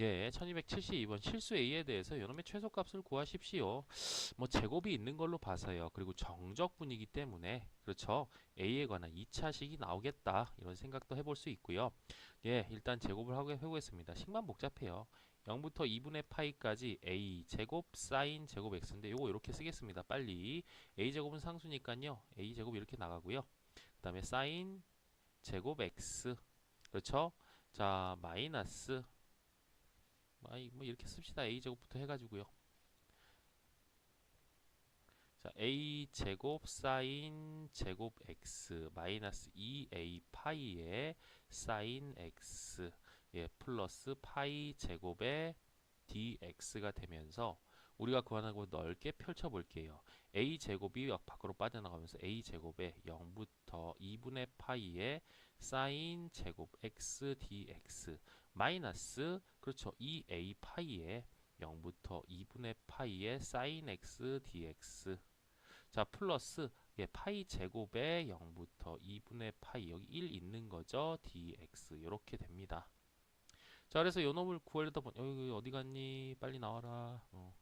예, 1272번 실수 A에 대해서 요놈의 최소값을 구하십시오. 뭐 제곱이 있는 걸로 봐서요. 그리고 정적분이기 때문에 그렇죠. A에 관한 2차식이 나오겠다. 이런 생각도 해볼 수 있고요. 예, 일단 제곱을 하고 해보겠습니다. 식만 복잡해요. 0부터 2분의 파이까지 A 제곱 사인 제곱 X인데 요거 이렇게 쓰겠습니다. 빨리 A 제곱은 상수니까요. A 제곱 이렇게 나가고요. 그 다음에 사인 제곱 X 그렇죠. 자 마이너스 마이 뭐 이렇게 씁시다. A 제곱부터 해가지고요. 자 A 제곱 사인 제곱 X 마이너스 2A 파이에 사인 X 예 플러스 파이 제곱의 dx가 되면서 우리가 구하는 거 넓게 펼쳐 볼게요. a 제곱이 밖으로 빠져나가면서 a 제곱에 0부터 2분의 파이의 사인 제곱 x dx 마이너스 그렇죠 2a 파이에 0부터 2분의 파이의 사인 x dx 자 플러스 예, 파이 제곱에 0부터 2분의 파이 여기 1 있는 거죠 dx 이렇게 됩니다. 자 그래서 요 놈을 구하려다 보니 여기 어디 갔니 빨리 나와라 어.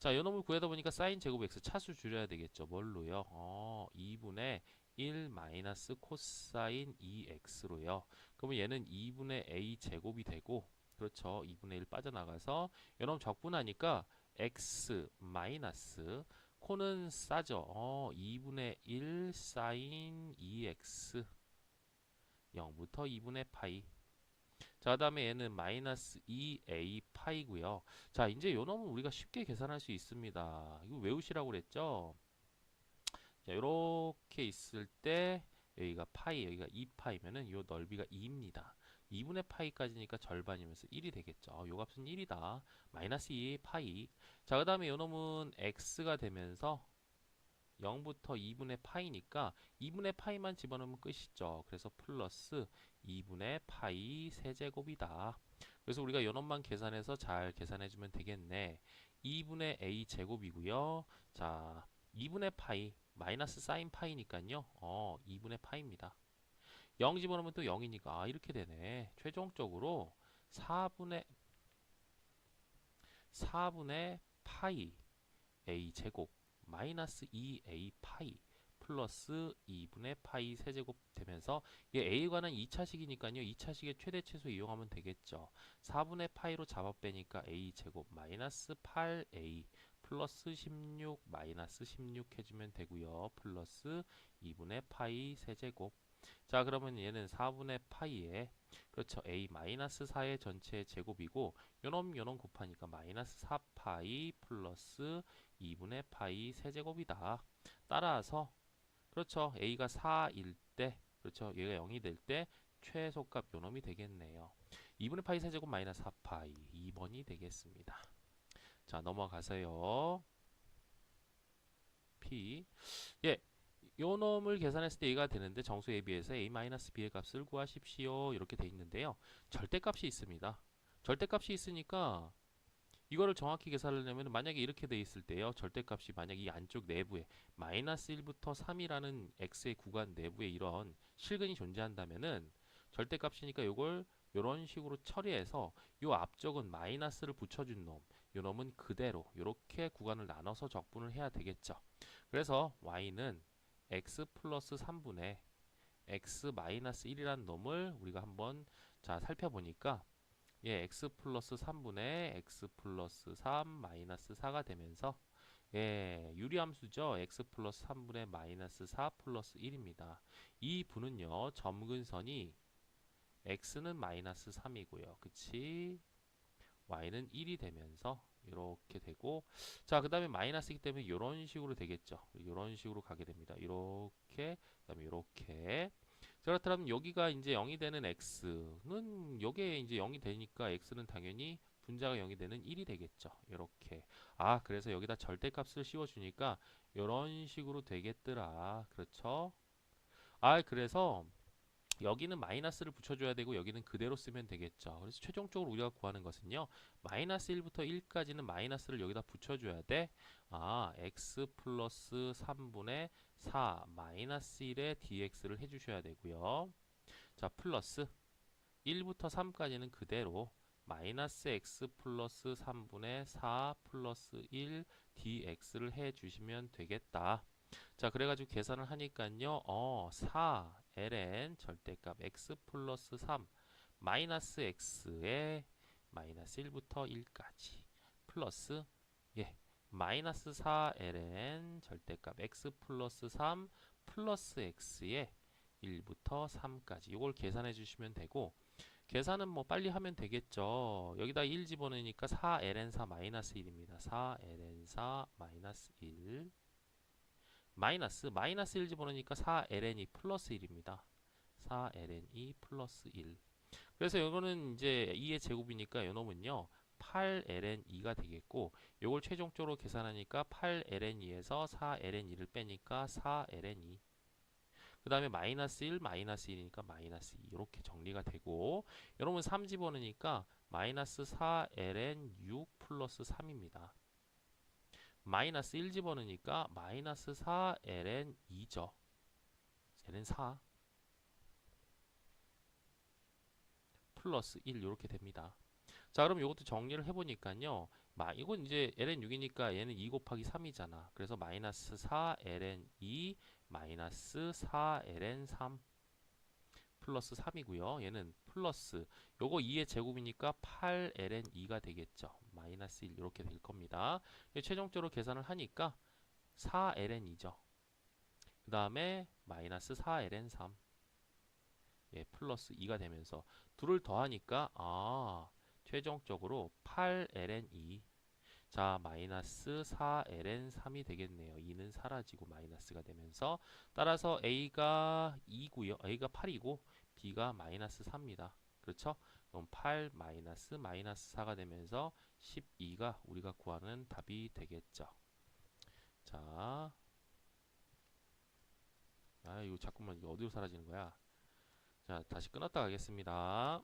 자 요 놈을 구하다 보니까 사인 제곱 x 차수 줄여야 되겠죠. 뭘로요? 어 2분의 1 마이너스 코사인 2x로요. 그러면 얘는 2분의 a 제곱이 되고 그렇죠. 2분의 1 빠져나가서 요놈 적분하니까 x 마이너스 코는 싸죠. 어 2분의 1 사인 2x 0부터 2분의 파이 자, 그다음에 얘는 마이너스 2a 파이고요. 자, 이제 요 놈은 우리가 쉽게 계산할 수 있습니다. 이거 외우시라고 그랬죠? 자, 요렇게 있을 때 여기가 파이, 여기가 2파이면은 요 넓이가 2입니다. 2분의 파이까지니까 절반이면서 1이 되겠죠. 요 값은 1이다. 마이너스 2 파이. 자, 그 다음에 요 놈은 x가 되면서 0부터 2분의 파이니까 2분의 파이만 집어넣으면 끝이죠. 그래서 플러스 2분의 파이 세제곱이다. 그래서 우리가 요놈만 계산해서 잘 계산해주면 되겠네. 2분의 a 제곱이고요. 자, 2분의 파이 마이너스 사인 파이니까요. 어, 2분의 파이입니다. 0 집어넣으면 또 0이니까 아, 이렇게 되네. 최종적으로 4분의 4분의 파이 a 제곱 마이너스 2a 파이 플러스 2분의 파이 세제곱 되면서 이게 a에 관한 2차식이니까요. 2차식의 최대 최소 이용하면 되겠죠. 4분의 파이로 잡아 빼니까 a 제곱 마이너스 8a 플러스 16 마이너스 16 해주면 되고요. 플러스 2분의 파이 세제곱 자 그러면 얘는 4분의 파이에 그렇죠 a 마이너스 4의 전체 제곱이고 요놈 요놈 곱하니까 마이너스 4파이 플러스 2분의 파이 세제곱이다. 따라서 그렇죠. a가 4일 때 그렇죠. 얘가 0이 될 때 최소값 요놈이 되겠네요. 2분의 파이 세제곱 마이너스 4파이 2번이 되겠습니다. 자 넘어가서요. p 예 요놈을 계산했을 때 얘가 되는데 정수 에 비해서 a 마이너스 b의 값을 구하십시오. 이렇게 돼 있는데요. 절대값이 있습니다. 절대값이 있으니까 이거를 정확히 계산하려면 만약에 이렇게 돼 있을 때요. 절대값이 만약 이 안쪽 내부에 마이너스 1부터 3이라는 x의 구간 내부에 이런 실근이 존재한다면은 절대값이니까 요걸 요런 식으로 처리해서 요 앞쪽은 마이너스를 붙여준 놈, 요 놈은 그대로 요렇게 구간을 나눠서 적분을 해야 되겠죠. 그래서 y는 x 플러스 3분의 x 마이너스 1이라는 놈을 우리가 한번 자 살펴보니까 예, x 플러스 3분의 x 플러스 3 마이너스 4가 되면서 예, 유리함수죠. x 플러스 3분의 마이너스 4 플러스 1입니다. 이 분은요, 점근선이 x는 마이너스 3이고요. 그치? y는 1이 되면서 이렇게 되고 자, 그 다음에 마이너스이기 때문에 이런 식으로 되겠죠. 이런 식으로 가게 됩니다. 이렇게, 그 다음에 이렇게 자, 그렇다면 여기가 이제 0이 되는 x는 여기에 이제 0이 되니까 x는 당연히 분자가 0이 되는 1이 되겠죠. 이렇게. 아, 그래서 여기다 절대값을 씌워 주니까 이런 식으로 되겠더라. 그렇죠? 아, 그래서 여기는 마이너스를 붙여줘야 되고 여기는 그대로 쓰면 되겠죠. 그래서 최종적으로 우리가 구하는 것은요. 마이너스 1부터 1까지는 마이너스를 여기다 붙여줘야 돼. 아, x 플러스 3분의 4 마이너스 1의 dx를 해주셔야 되고요. 자, 플러스 1부터 3까지는 그대로 마이너스 x 플러스 3분의 4 플러스 1 dx를 해 주시면 되겠다. 자, 그래가지고 계산을 하니까요. 어, 4 ln 절대값 x 플러스 3 마이너스 x에 마이너스 1부터 1까지 플러스 예 마이너스 4 ln 절대값 x 플러스 3 플러스 x에 1부터 3까지. 이걸 계산해 주시면 되고 계산은 뭐 빨리 하면 되겠죠. 여기다 1 집어넣으니까 4 ln 4 마이너스 1입니다. 4 ln 4 마이너스 1 마이너스 마이너스 1 집어넣으니까 4 ln 2 플러스 1입니다. 4 ln 2 플러스 1 그래서 이거는 이제 2의 제곱이니까 요 놈은요 8 ln 2가 되겠고 요걸 최종적으로 계산하니까 8 ln 2에서 4 ln 2를 빼니까 4 ln 2. 그 다음에 마이너스 1 마이너스 1이니까 마이너스 2 이렇게 정리가 되고 여러분 3 집어넣으니까 마이너스 4 ln 6 플러스 3입니다. 마이너스 1 집어넣으니까 마이너스 4 ln 2죠. ln 4 플러스 1 이렇게 됩니다. 자, 그럼 이것도 정리를 해보니까요. 마, 이건 이제 ln 6이니까 얘는 2 곱하기 3이잖아. 그래서 마이너스 4 ln 2 마이너스 4 ln 3 플러스 3이고요. 얘는 플러스 요거 2의 제곱이니까 8 ln 2가 되겠죠. 마이너스 1 이렇게 될 겁니다. 최종적으로 계산을 하니까 4 ln 2죠. 그 다음에 마이너스 4 ln 3 예, 플러스 2가 되면서 둘을 더하니까 아 최종적으로 8ln2 자 마이너스 4ln3이 되겠네요. 2는 사라지고 마이너스가 되면서 따라서 a가 2고요. A가 8이고 b가 마이너스 4입니다. 그렇죠? 그럼 8 마이너스 마이너스 4가 되면서 12가 우리가 구하는 답이 되겠죠. 자 아, 이거 자꾸만 이거 어디로 사라지는 거야? 자, 다시 끊었다 가겠습니다.